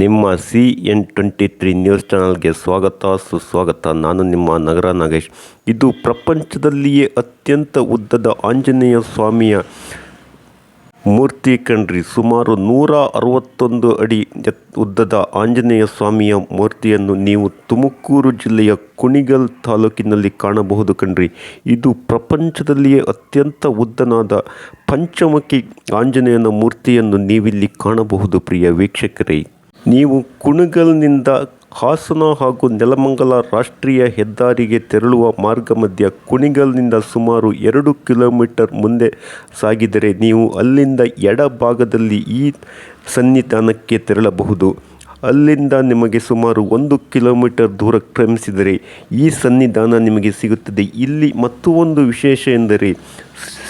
ನಿಮ್ಮ C N twenty three news ಚಾನಲ್ಗೆ ಸ್ವಾಗತ, ಸುಸ್ವಾಗತ. ನಾನು ನಿಮ್ಮ ನಗರ ನಾಗೇಶ್. ಇದು ಪ್ರಪಂಚದಲ್ಲಿಯೇ ಅತ್ಯಂತ ಉದ್ದದ ಆಂಜನೇಯ ಸ್ವಾಮಿಯ ಮೂರ್ತಿ ಕಣ್ರಿ. ಸುಮಾರು ನೂರ ಅರವತ್ತೊಂದು ಅಡಿ ಉದ್ದದ ಆಂಜನೇಯ ಸ್ವಾಮಿಯ ಮೂರ್ತಿಯನ್ನು ನೀವು ತುಮಕೂರು ಜಿಲ್ಲೆಯ ಕುಣಿಗಲ್ ತಾಲೂಕಿನಲ್ಲಿ ಕಾಣಬಹುದು ಕಣ್ರಿ. ಇದು ಪ್ರಪಂಚದಲ್ಲಿಯೇ ಅತ್ಯಂತ ಉದ್ದನಾದ ಪಂಚಮುಖಿ ಆಂಜನೇಯನ ಮೂರ್ತಿಯನ್ನು ನೀವಿಲ್ಲಿ ಕಾಣಬಹುದು, ಪ್ರಿಯ ವೀಕ್ಷಕರೇ. ನೀವು ಕುಣಗಲ್ನಿಂದ ಹಾಸನ ಹಾಗೂ ನೆಲಮಂಗಲ ರಾಷ್ಟ್ರೀಯ ಹೆದ್ದಾರಿಗೆ ತೆರಳುವ ಮಾರ್ಗ ಮಧ್ಯ ಕುಣಿಗಲ್ನಿಂದ ಸುಮಾರು ಎರಡು ಕಿಲೋಮೀಟರ್ ಮುಂದೆ ಸಾಗಿದರೆ ನೀವು ಅಲ್ಲಿಂದ ಎಡಭಾಗದಲ್ಲಿ ಈ ಸನ್ನಿಧಾನಕ್ಕೆ ತೆರಳಬಹುದು. ಅಲ್ಲಿಂದ ನಿಮಗೆ ಸುಮಾರು ಒಂದು ಕಿಲೋಮೀಟರ್ ದೂರ ಕ್ರಮಿಸಿದರೆ ಈ ಸನ್ನಿಧಾನ ನಿಮಗೆ ಸಿಗುತ್ತದೆ. ಇಲ್ಲಿ ಮತ್ತು ಒಂದು ವಿಶೇಷ ಎಂದರೆ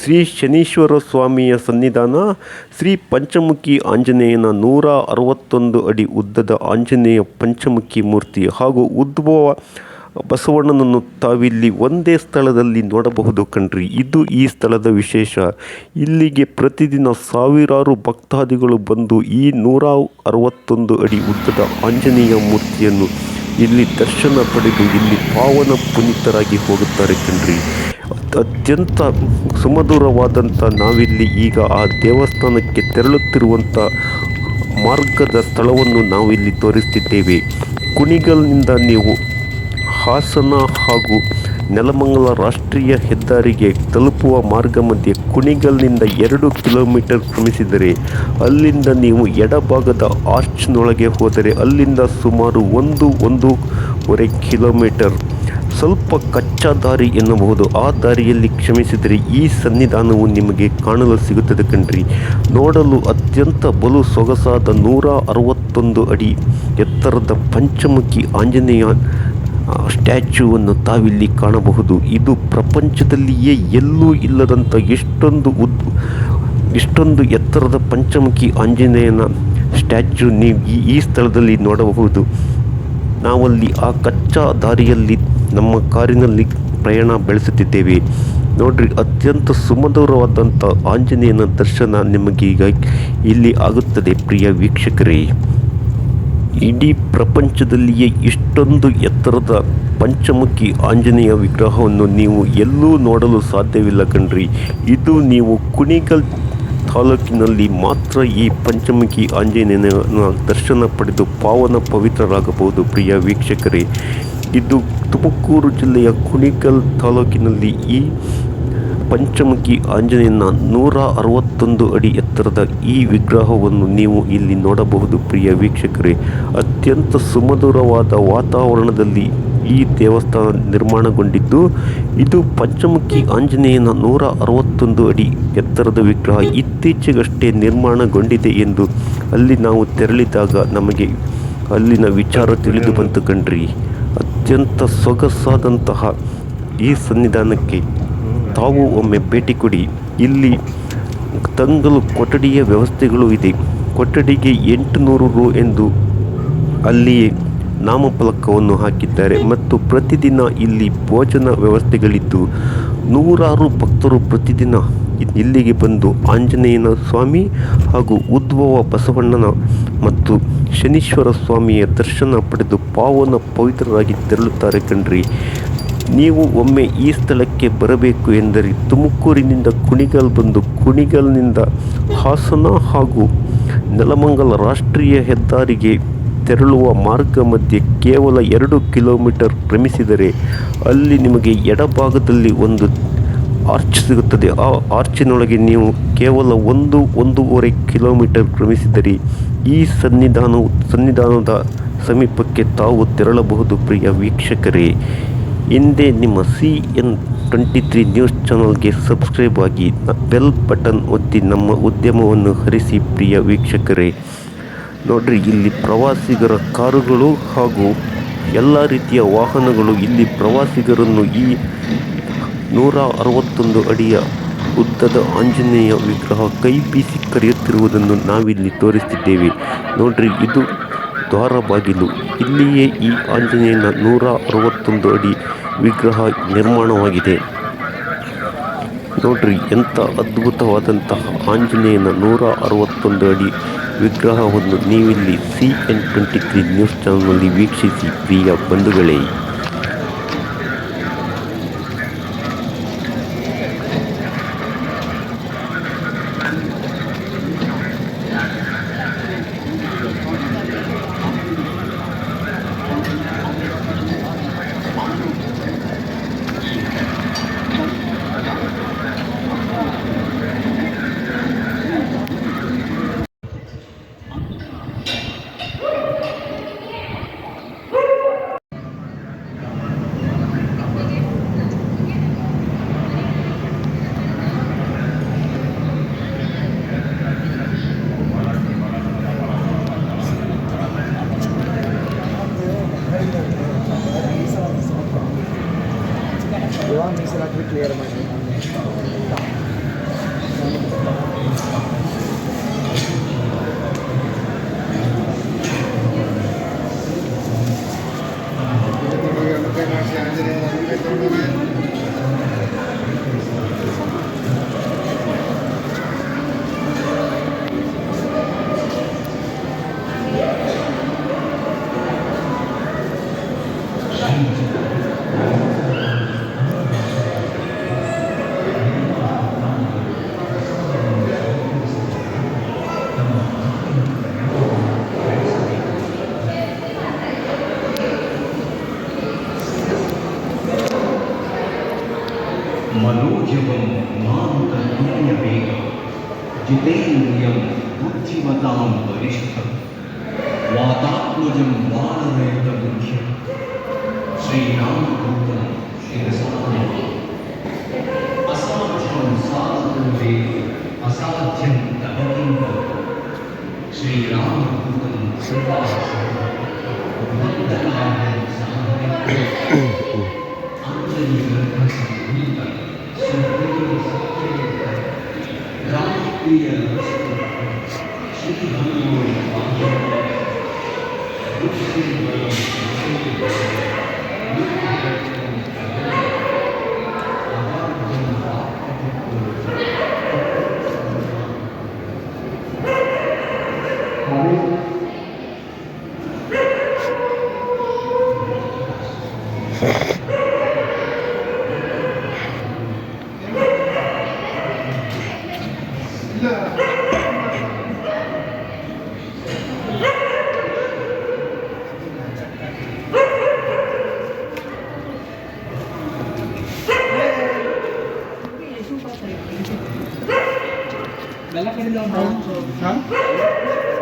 ಶ್ರೀ ಶನೀಶ್ವರ ಸ್ವಾಮಿಯ ಸನ್ನಿಧಾನ, ಶ್ರೀ ಪಂಚಮುಖಿ ಆಂಜನೇಯನ ನೂರ ಅರವತ್ತೊಂದು ಅಡಿ ಉದ್ದದ ಆಂಜನೇಯ ಪಂಚಮುಖಿ ಮೂರ್ತಿ ಹಾಗೂ ಉದ್ಭವ ಬಸವಣ್ಣನನ್ನು ತಾವಿಲ್ಲಿ ಒಂದೇ ಸ್ಥಳದಲ್ಲಿ ನೋಡಬಹುದು ಕಣ್ರಿ. ಇದು ಈ ಸ್ಥಳದ ವಿಶೇಷ. ಇಲ್ಲಿಗೆ ಪ್ರತಿದಿನ ಸಾವಿರಾರು ಭಕ್ತಾದಿಗಳು ಬಂದು ಈ ನೂರ ಅರವತ್ತೊಂದು ಅಡಿ ಉದ್ದದ ಆಂಜನೇಯ ಮೂರ್ತಿಯನ್ನು ಇಲ್ಲಿ ದರ್ಶನ ಪಡೆದು ಇಲ್ಲಿ ಪಾವನ ಪುನೀತರಾಗಿ ಹೋಗುತ್ತಾರೆ ಕಣ್ರಿ. ಅತ್ಯಂತ ಸುಮಧುರವಾದಂಥ ನಾವಿಲ್ಲಿ ಈಗ ಆ ದೇವಸ್ಥಾನಕ್ಕೆ ತೆರಳುತ್ತಿರುವಂಥ ಮಾರ್ಗದ ಸ್ಥಳವನ್ನು ನಾವಿಲ್ಲಿ ತೋರಿಸ್ತಿದ್ದೇವೆ. ಕುಣಿಗಲ್ನಿಂದ ನೀವು ಹಾಸನ ಹಾಗೂ ನೆಲಮಂಗಲ ರಾಷ್ಟ್ರೀಯ ಹೆದ್ದಾರಿಗೆ ತಲುಪುವ ಮಾರ್ಗ ಮಧ್ಯೆ ಕುಣಿಗಲ್ನಿಂದ ಎರಡು ಕಿಲೋಮೀಟರ್ ಕ್ರಮಿಸಿದರೆ ಅಲ್ಲಿಂದ ನೀವು ಎಡಭಾಗದ ಆರ್ಚ್ನೊಳಗೆ ಹೋದರೆ ಅಲ್ಲಿಂದ ಸುಮಾರು ಒಂದು ಒಂದೂವರೆ ಕಿಲೋಮೀಟರ್. ಸ್ವಲ್ಪ ಕಚ್ಚಾ ದಾರಿ ಎನ್ನಬಹುದು. ಆ ದಾರಿಯಲ್ಲಿ ಕ್ಷಮಿಸಿದರೆ ಈ ಸನ್ನಿಧಾನವು ನಿಮಗೆ ಕಾಣಲು ಸಿಗುತ್ತದೆ ಕಣ್ರಿ. ನೋಡಲು ಅತ್ಯಂತ ಬಲು ಸೊಗಸಾದ ನೂರ ಅರವತ್ತೊಂದು ಅಡಿ ಎತ್ತರದ ಪಂಚಮುಖಿ ಆಂಜನೇಯ ಸ್ಟ್ಯಾಚ್ಯೂವನ್ನು ತಾವಿಲ್ಲಿ ಕಾಣಬಹುದು. ಇದು ಪ್ರಪಂಚದಲ್ಲಿಯೇ ಎಲ್ಲೂ ಇಲ್ಲದಂಥ ಎಷ್ಟೊಂದು ಉದ್ ಇಷ್ಟೊಂದು ಎತ್ತರದ ಪಂಚಮುಖಿ ಆಂಜನೇಯನ ಸ್ಟ್ಯಾಚ್ಯೂ ನೀವು ಈ ಈ ಸ್ಥಳದಲ್ಲಿ ನೋಡಬಹುದು. ನಾವಲ್ಲಿ ಆ ಕಚ್ಚಾ ದಾರಿಯಲ್ಲಿ ನಮ್ಮ ಕಾರಿನಲ್ಲಿ ಪ್ರಯಾಣ ಬೆಳೆಸುತ್ತಿದ್ದೇವೆ. ನೋಡ್ರಿ, ಅತ್ಯಂತ ಸುಮಧುರವಾದಂಥ ಆಂಜನೇಯನ ದರ್ಶನ ನಿಮಗೀಗ ಇಲ್ಲಿ ಆಗುತ್ತದೆ, ಪ್ರಿಯ ವೀಕ್ಷಕರೇ. ಇಡೀ ಪ್ರಪಂಚದಲ್ಲಿಯೇ ಇಷ್ಟೊಂದು ಎತ್ತರದ ಪಂಚಮುಖಿ ಆಂಜನೇಯ ವಿಗ್ರಹವನ್ನು ನೀವು ಎಲ್ಲೂ ನೋಡಲು ಸಾಧ್ಯವಿಲ್ಲ ಕಣ್ರಿ. ಇದು ನೀವು ಕುಣಿಗಲ್ ತಾಲೂಕಿನಲ್ಲಿ ಮಾತ್ರ ಈ ಪಂಚಮುಖಿ ಆಂಜನೇಯನ ದರ್ಶನ ಪಡೆದು ಪಾವನ ಪವಿತ್ರರಾಗಬಹುದು ಪ್ರಿಯ ವೀಕ್ಷಕರೇ. ಇದು ತುಮಕೂರು ಜಿಲ್ಲೆಯ ಕುಣಿಗಲ್ ತಾಲೂಕಿನಲ್ಲಿ ಈ ಪಂಚಮುಖಿ ಆಂಜನೇಯನ ನೂರ ಅರವತ್ತೊಂದು ಅಡಿ ಎತ್ತರದ ಈ ವಿಗ್ರಹವನ್ನು ನೀವು ಇಲ್ಲಿ ನೋಡಬಹುದು, ಪ್ರಿಯ ವೀಕ್ಷಕರೇ. ಅತ್ಯಂತ ಸುಮಧುರವಾದ ವಾತಾವರಣದಲ್ಲಿ ಈ ದೇವಸ್ಥಾನ ನಿರ್ಮಾಣಗೊಂಡಿದ್ದು, ಇದು ಪಂಚಮುಖಿ ಆಂಜನೇಯನ ನೂರ ಅರವತ್ತೊಂದು ಅಡಿ ಎತ್ತರದ ವಿಗ್ರಹ. ಇತ್ತೀಚೆಗಷ್ಟೇ ನಿರ್ಮಾಣಗೊಂಡಿದೆ ಎಂದು ಅಲ್ಲಿ ನಾವು ತೆರಳಿದಾಗ ನಮಗೆ ಅಲ್ಲಿನ ವಿಚಾರ ತಿಳಿದು ಬಂತು ಕಣ್ರಿ. ಅತ್ಯಂತ ಸೊಗಸಾದಂತಹ ಈ ಸನ್ನಿಧಾನಕ್ಕೆ ತಾವು ಒಮ್ಮೆ ಭೇಟಿ ಕೊಡಿ. ಇಲ್ಲಿ ತಂಗಲು ಕೊಠಡಿಯ ವ್ಯವಸ್ಥೆಗಳು ಇದೆ. ಕೊಠಡಿಗೆ ಎಂಟುನೂರು ರು ಎಂದು ಅಲ್ಲಿಯೇ ನಾಮಫಲಕವನ್ನು ಹಾಕಿದ್ದಾರೆ ಮತ್ತು ಪ್ರತಿದಿನ ಇಲ್ಲಿ ಭೋಜನ ವ್ಯವಸ್ಥೆಗಳಿದ್ದು, ನೂರಾರು ಭಕ್ತರು ಪ್ರತಿದಿನ ಇಲ್ಲಿಗೆ ಬಂದು ಆಂಜನೇಯನ ಸ್ವಾಮಿ ಹಾಗೂ ಉದ್ಭವ ಬಸವಣ್ಣನ ಮತ್ತು ಶನೀಶ್ವರ ಸ್ವಾಮಿಯ ದರ್ಶನ ಪಡೆದು ಪಾವನ ಪವಿತ್ರರಾಗಿ ತೆರಳುತ್ತಾರೆ ಕಣ್ರಿ. ನೀವು ಒಮ್ಮೆ ಈ ಸ್ಥಳಕ್ಕೆ ಬರಬೇಕು ಎಂದರೆ ತುಮಕೂರಿನಿಂದ ಕುಣಿಗಲ್ ಬಂದು ಕುಣಿಗಲ್ನಿಂದ ಹಾಸನ ಹಾಗೂ ನೆಲಮಂಗಲ ರಾಷ್ಟ್ರೀಯ ಹೆದ್ದಾರಿಗೆ ತೆರಳುವ ಮಾರ್ಗ ಮಧ್ಯೆ ಕೇವಲ ಎರಡು ಕಿಲೋಮೀಟರ್ ಕ್ರಮಿಸಿದರೆ ಅಲ್ಲಿ ನಿಮಗೆ ಎಡಭಾಗದಲ್ಲಿ ಒಂದು ಆರ್ಚ್ ಸಿಗುತ್ತದೆ. ಆ ಆರ್ಚಿನೊಳಗೆ ನೀವು ಕೇವಲ ಒಂದು, ಒಂದೂವರೆ ಕಿಲೋಮೀಟರ್ ಕ್ರಮಿಸಿದರೆ ಈ ಸನ್ನಿಧಾನವು, ಸನ್ನಿಧಾನದ ಸಮೀಪಕ್ಕೆ ತಾವು ತೆರಳಬಹುದು, ಪ್ರಿಯ ವೀಕ್ಷಕರೇ. ಹಿಂದೆ ನಿಮ್ಮ C N twenty three news ಚಾನಲ್ಗೆ ಸಬ್ಸ್ಕ್ರೈಬ್ ಆಗಿ ಬೆಲ್ ಬಟನ್ ಒತ್ತಿ ನಮ್ಮ ಉದ್ಯಮವನ್ನು ಹರಿಸಿ ಪ್ರಿಯ ವೀಕ್ಷಕರೇ. ನೋಡ್ರಿ, ಇಲ್ಲಿ ಪ್ರವಾಸಿಗರ ಕಾರುಗಳು ಹಾಗೂ ಎಲ್ಲ ರೀತಿಯ ವಾಹನಗಳು ಇಲ್ಲಿ ಪ್ರವಾಸಿಗರನ್ನು ಈ ನೂರ ಅರವತ್ತೊಂದು ಅಡಿಯ ಉದ್ದದ ಆಂಜನೇಯ ವಿಗ್ರಹ ಕೈ ಬೀಸಿ ಕರೆಯುತ್ತಿರುವುದನ್ನು ನಾವಿಲ್ಲಿ ತೋರಿಸ್ತಿದ್ದೇವೆ. ನೋಡ್ರಿ, ಇದು ದ್ವಾರ ಬಾಗಿಲು ಇಲ್ಲಿಯೇ ಈ ಆಂಜನೇಯನ ನೂರ ಅರವತ್ತೊಂದು ಅಡಿ ವಿಗ್ರಹ ನಿರ್ಮಾಣವಾಗಿದೆ. ನೋಡ್ರಿ, ಎಂಥ ಅದ್ಭುತವಾದಂತಹ ಆಂಜನೇಯನ ನೂರ ಅರವತ್ತೊಂದು ಅಡಿ ವಿಗ್ರಹವನ್ನು ನೀವಿಲ್ಲಿ C N twenty three news ಚಾನಲ್ನಲ್ಲಿ ವೀಕ್ಷಿಸಿ, ಪ್ರಿಯ ಬಂಧುಗಳೇ. ജിതേന്ദ്രിയം ബുദ്ധിമതാം വരിഷ്ഠം വാതാത്മജം വാനരയുത മുഖ്യം ശ്രീരാമഭൂതം ശിരസാമി അസാധ്യം സാധുവേ അസാധ്യം തപകിം ശ്രീരാമഭൂതം സർവാ Thank you.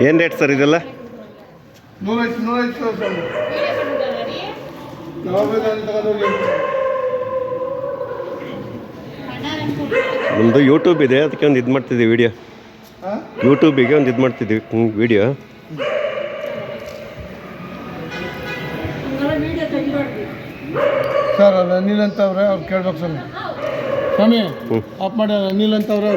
ಏನು ರೇಟ್ ಸರ್ ಇದೆಲ್ಲ? ನಮ್ದು ಸರ್. ನಮ್ಮದು ಯೂಟ್ಯೂಬ್ ಇದೆ ಅದಕ್ಕೆ ಒಂದು ಇದು ಮಾಡ್ತಿದ್ದೀವಿ ವಿಡಿಯೋ ಯೂಟ್ಯೂಬಿಗೆ ಒಂದು ಇದು ಮಾಡ್ತಿದ್ದೀವಿ ವಿಡಿಯೋ ಸರ್ ಅಲ್ಲ ಅನಿಲ್ ಅಂತ ಅವ್ರೆ ಅವ್ರು ಕೇಳ್ಬೇಕು ಸರ್ ಸ್ವಾಮಿ ಹ್ಞೂ ಆಫ್ ಮಾಡ್ಯಾರ ಅನಿಲ್ ಅಂತ ಅವ್ರೆ.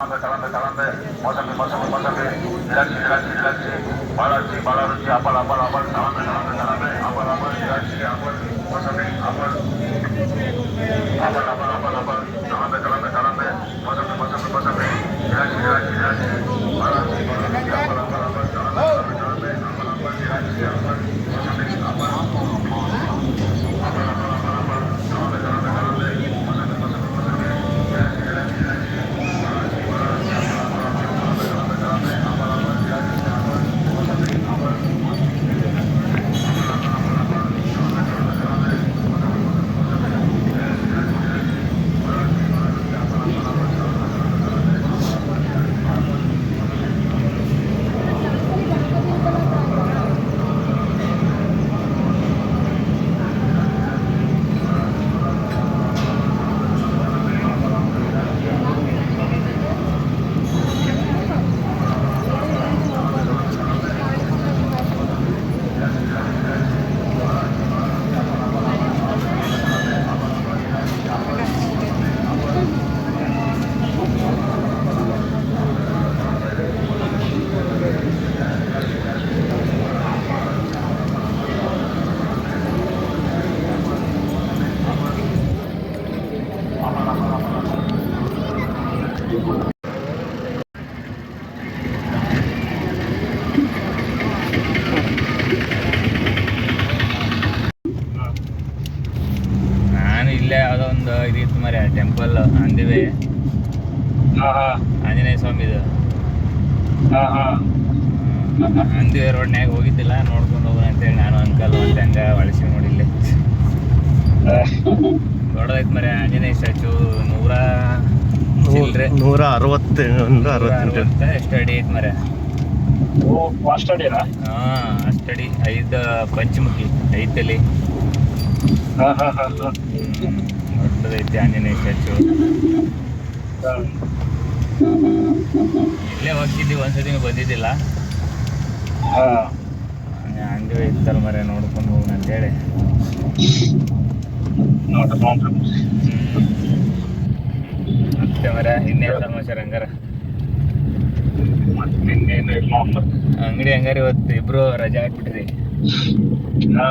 চালাতে চালাতে মশাকে মশাকে মশাকে হিরাচ্ছি হিরাচ্ছি হিরাচ্ছি বাড়াচ্ছি বাড়াচ্ছি আবার আবার আবার চালাতে চালাতে আবার আবার আবার হিরাচ্ছি আবার মশাকে আবার আবার আবার ಅಂದಿವೆ ರೋಡ್ನ್ಯಾಗ ಹೋಗಿದ್ದಿಲ್ಲ ನೋಡ್ಕೊಂಡು ಹೋಗೋಣ ಅಂತೇಳಿ ನಾನು ಅಂಕಲ್ ಮತ್ತೆ ಹಂಗ ಒಳಸಿ ನೋಡಿಲ್ಲ ದೊಡ್ಡದೈತ್ ಮರೆ ಆಂಜನೇಯ ಸ್ಟ್ಯಾಚು ನೂರ ನೂರ ಅರವತ್ತು ನೂರ ಅರವತ್ತ ಎಷ್ಟು ಅಡಿ ಐತ್ ಮರೆ ಹಾ ಅಷ್ಟಡಿ ಐದು ಪಂಚಮುಖಿ ಐತಲ್ಲಿ. ಹಾ ದೊಡ್ಡದೈತಿ ಆಂಜನೇಯ ಸ್ಟ್ಯಾಚು. ಇಲ್ಲೇ ಹೋಗಿದ್ದೀವಿ ಒಂದ್ಸತಿ ಬಂದಿದ್ದಿಲ್ಲ. ಅಂಗಡಿ ಇತ್ತಲ್ಲ ಮರೆ ನೋಡ್ಕೊಂಡು ಹೋಗಿ ಅಂತೇಳಿ. ಮತ್ತೆ ಮರ ಇನ್ನೇನು ಸಮಾಚಾರ ಹಂಗಾರ? ಇಲ್ಲ ಅಂಗಡಿ ಹಂಗಾರ ಇವತ್ತು ಇಬ್ರು ರಜಾ ಹಾಕ್ಬಿಟ್ರಿ. ಹಾ.